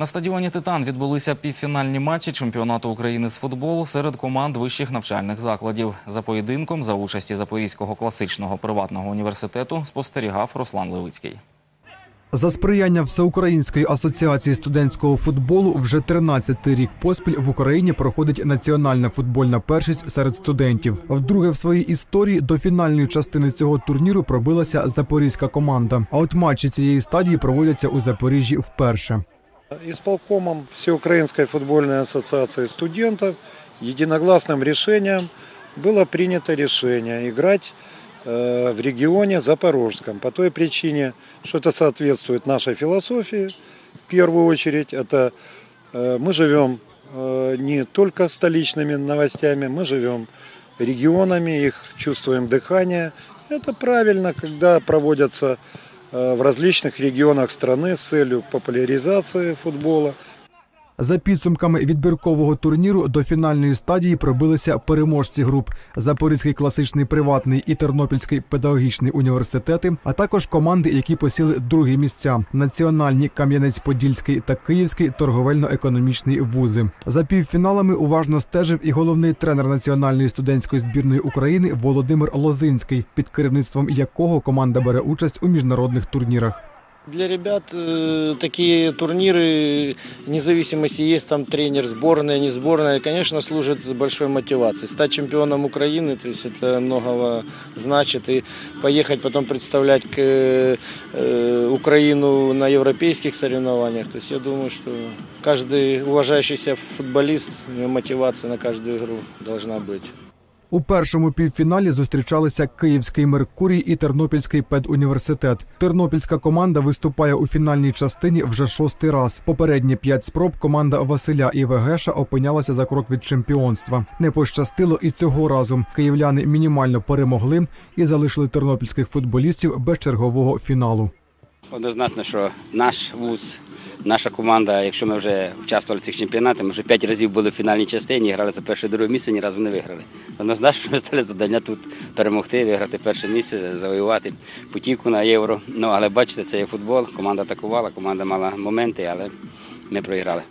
На стадіоні Титан відбулися півфінальні матчі чемпіонату України з футболу серед команд вищих навчальних закладів. За поєдинком за участі Запорізького класичного приватного університету спостерігав Руслан Левицький. За сприяння Всеукраїнської асоціації студентського футболу вже 13-й рік поспіль в Україні проходить національна футбольна першість серед студентів. Вдруге в своїй історії до фінальної частини цього турніру пробилася запорізька команда. А от матчі цієї стадії проводяться у Запоріжжі вперше. Исполкомом Всеукраинской футбольной ассоциации студентов единогласным решением было принято решение играть э, в регионе Запорожском по той причине, что это соответствует нашей философии. В первую очередь, это э, мы живем э, не только столичными новостями, мы живем регионами, их чувствуем дыхание. Это правильно, когда проводятся в различных регионах страны с целью популяризации футбола. За підсумками відбіркового турніру до фінальної стадії пробилися переможці груп Запорізький класичний приватний і Тернопільський педагогічний університети, а також команди, які посіли другі місця: національні Кам'янець-Подільський та Київський торговельно-економічний вузи. За півфіналами уважно стежив і головний тренер національної студентської збірної України Володимир Лозинський, під керівництвом якого команда бере участь у міжнародних турнірах. Для ребят э, такие турниры, вне зависимости, есть там тренер сборная, не сборная, конечно, служит большой мотивацией. Стать чемпионом Украины, то есть это многого значит. И поехать потом представлять к, э, Украину на европейских соревнованиях. То есть я думаю, что каждый уважающийся футболист, у него мотивация на каждую игру должна быть. У першому півфіналі зустрічалися Київський Меркурій і Тернопільський педуніверситет. Тернопільська команда виступає у фінальній частині вже шостий раз. Попередні п'ять спроб команда Василя і Вегеша опинялася за крок від чемпіонства. Не пощастило і цього разу. Київляни мінімально перемогли і залишили тернопільських футболістів без чергового фіналу. Однозначно, що наш вуз, наша команда, якщо ми вже участвували в цих чемпіонатах, ми вже п'ять разів були в фінальній частині, грали за перше друге місце, ні разу не виграли. Однозначно, що ми стали завдання тут перемогти, виграти перше місце, завоювати путівку на євро. Ну але бачите, це є футбол. Команда атакувала, команда мала моменти, але ми програли.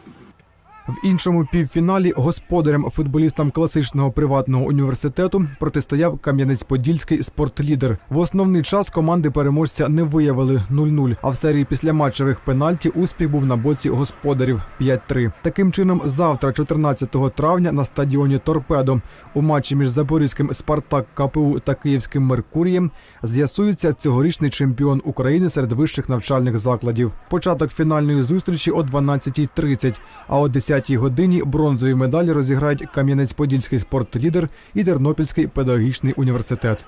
В іншому півфіналі господарям футболістам класичного приватного університету протистояв Кам'янець-Подільський спортлідер. В основний час команди переможця не виявили 0-0, а в серії післяматчевих пенальті успіх був на боці господарів 5-3. Таким чином, завтра, 14 травня, на стадіоні Торпедо у матчі між Запорізьким Спартак КПУ та Київським Меркурієм з'ясується цьогорічний чемпіон України серед вищих навчальних закладів. Початок фінальної зустрічі о 12.30, а о 10 годині бронзові медалі розіграють Кам'янець-Подільський спортлідер і Тернопільський педагогічний університет.